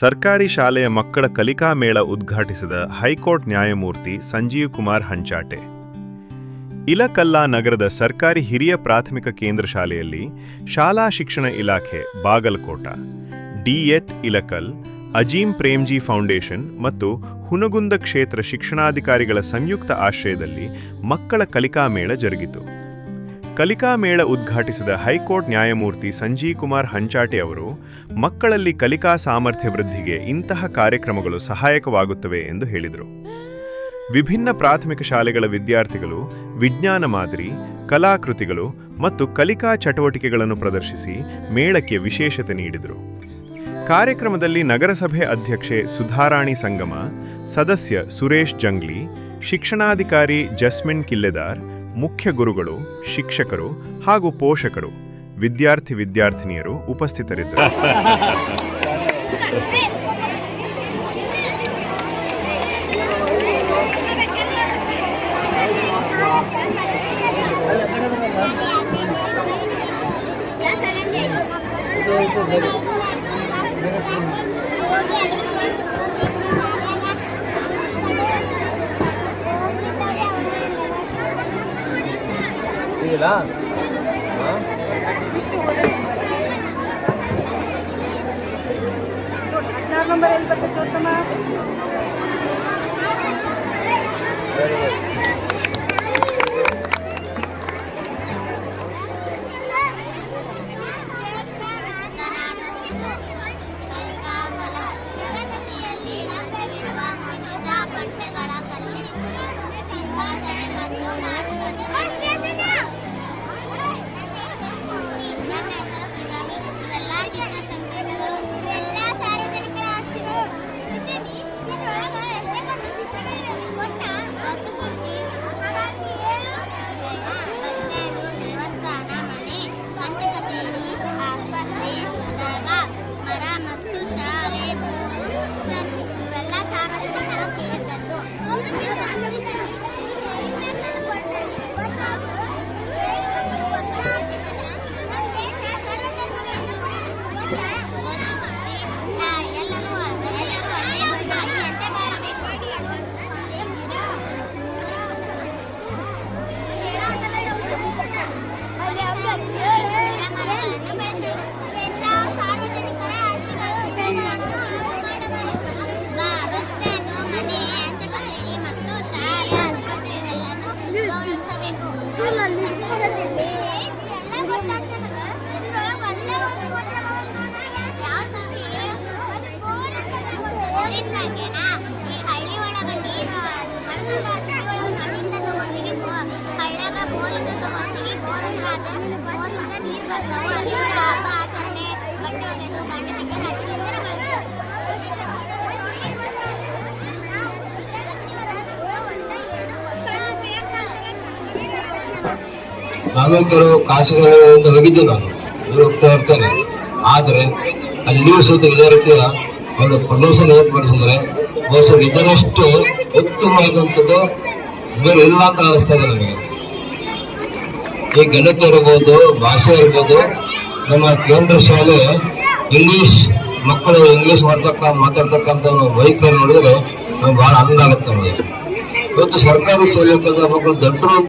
ಸರ್ಕಾರಿ ಶಾಲೆಯ ಮಕ್ಕಳ ಕಲಿಕಾ ಮೇಳ ಉದ್ಘಾಟಿಸಿದ ಹೈಕೋರ್ಟ್ ನ್ಯಾಯಮೂರ್ತಿ ಸಂಜೀವ್ ಕುಮಾರ್ ಹಂಚಾಟೆ. ಇಲಕಲ್ಲಾ ನಗರದ ಸರ್ಕಾರಿ ಹಿರಿಯ ಪ್ರಾಥಮಿಕ ಕೇಂದ್ರ ಶಾಲೆಯಲ್ಲಿ ಶಾಲಾ ಶಿಕ್ಷಣ ಇಲಾಖೆ, ಬಾಗಲಕೋಟ ಡಿಎತ್ ಇಲಕಲ್, ಅಜೀಂ ಪ್ರೇಮ್ಜಿ ಫೌಂಡೇಶನ್ ಮತ್ತು ಹುನಗುಂದ ಕ್ಷೇತ್ರ ಶಿಕ್ಷಣಾಧಿಕಾರಿಗಳ ಸಂಯುಕ್ತ ಆಶ್ರಯದಲ್ಲಿ ಮಕ್ಕಳ ಕಲಿಕಾ ಮೇಳ ಜರುಗಿತು. ಕಲಿಕಾ ಮೇಳ ಉದ್ಘಾಟಿಸಿದ ಹೈಕೋರ್ಟ್ ನ್ಯಾಯಮೂರ್ತಿ ಸಂಜೀವ್ ಕುಮಾರ್ ಹಂಚಾಟೆ ಅವರು, ಮಕ್ಕಳಲ್ಲಿ ಕಲಿಕಾ ಸಾಮರ್ಥ್ಯ ವೃದ್ಧಿಗೆ ಇಂತಹ ಕಾರ್ಯಕ್ರಮಗಳು ಸಹಾಯಕವಾಗುತ್ತವೆ ಎಂದು ಹೇಳಿದರು. ವಿಭಿನ್ನ ಪ್ರಾಥಮಿಕ ಶಾಲೆಗಳ ವಿದ್ಯಾರ್ಥಿಗಳು, ವಿಜ್ಞಾನ ಮಾದರಿ, ಕಲಾಕೃತಿಗಳು ಮತ್ತು ಕಲಿಕಾ ಚಟುವಟಿಕೆಗಳನ್ನು ಪ್ರದರ್ಶಿಸಿ ಮೇಳಕ್ಕೆ ವಿಶೇಷತೆ ನೀಡಿದರು. ಕಾರ್ಯಕ್ರಮದಲ್ಲಿ ನಗರಸಭೆ ಅಧ್ಯಕ್ಷೆ ಸುಧಾರಾಣಿ ಸಂಗಮ, ಸದಸ್ಯ ಸುರೇಶ್ ಜಂಗ್ಲಿ, ಶಿಕ್ಷಣಾಧಿಕಾರಿ ಜಸ್ಮಿನ್ ಕಿಲ್ಲೆದಾರ್ ಮುಖ್ಯ ಗುರುಗಳು ಶಿಕ್ಷಕರು ಹಾಗೂ ಪೋಷಕರು ವಿದ್ಯಾರ್ಥಿ ವಿದ್ಯಾರ್ಥಿನಿಯರು ಉಪಸ್ಥಿತರಿದ್ದರು. ಇಲ್ಲ ಹದಿನಾರು ನಂಬರ್ ಎಲ್ಲಿ ಬರ್ತದೆ ತೋರ್ಸಮ್ಮ ಜಗತ್ತಿಯಲ್ಲಿ ಲಭ್ಯವಿರುವ ಮಣ್ಣುದ ಬಟ್ಟೆಗಳ ಕಲ್ಲಿ ಸಂಭಾಷಣೆ ಮತ್ತು ಮಾತುಕತೆ ಅಂಚೆ ಕಚೇರಿ ಆಸ್ಪತ್ರೆ ದರ್ಗಾ ಮರ ಮತ್ತು ಶಾಲೆ ಚರ್ಚ್ ಇವೆಲ್ಲ ಸಾರ್ವಜನಿಕರ ಸೇರಿದ್ದದ್ದು ಎಲ್ಲರೂ ನಾನು ಕೆಲವು ಕಾಸುಗಳಿಂದ ಹೋಗಿದ್ದೆ ನಾನು. ಹೋಗ್ತಾ ಇರ್ತೇನೆ ಆದರೆ ಅಲ್ಲಿಯೂ ಸಹಿತ ಇದೇ ರೀತಿಯ ಒಂದು ಪ್ರದರ್ಶನ ಏರ್ಪಡಿಸಿದ್ರೆ ಬಹುಶಃ ಇದರಷ್ಟು ಉತ್ತಮವಾದಂಥದ್ದು ಬೇರೆ ಇಲ್ಲ ಅಂತ ಅನಿಸ್ತಾ ಇದೆ ನನಗೆ ಈ ಗಣಿತ ಇರ್ಬೋದು, ಭಾಷೆ ಇರ್ಬೋದು, ನಮ್ಮ ಕೇಂದ್ರ ಶಾಲೆ ಇಂಗ್ಲೀಷ್ ಮಕ್ಕಳು ಇಂಗ್ಲೀಷ್ ಮಾಡ್ತಕ್ಕ, ಮಾತಾಡ್ತಕ್ಕಂಥ ವೈಖರಿ ನೋಡಿದ್ರೆ ಬಹಳ ಅನ್ನ ಆಗುತ್ತೆ ನಮಗೆ. ಇವತ್ತು ಸರ್ಕಾರಿ ಶಾಲೆ ಮಕ್ಕಳು ದೊಡ್ಡರು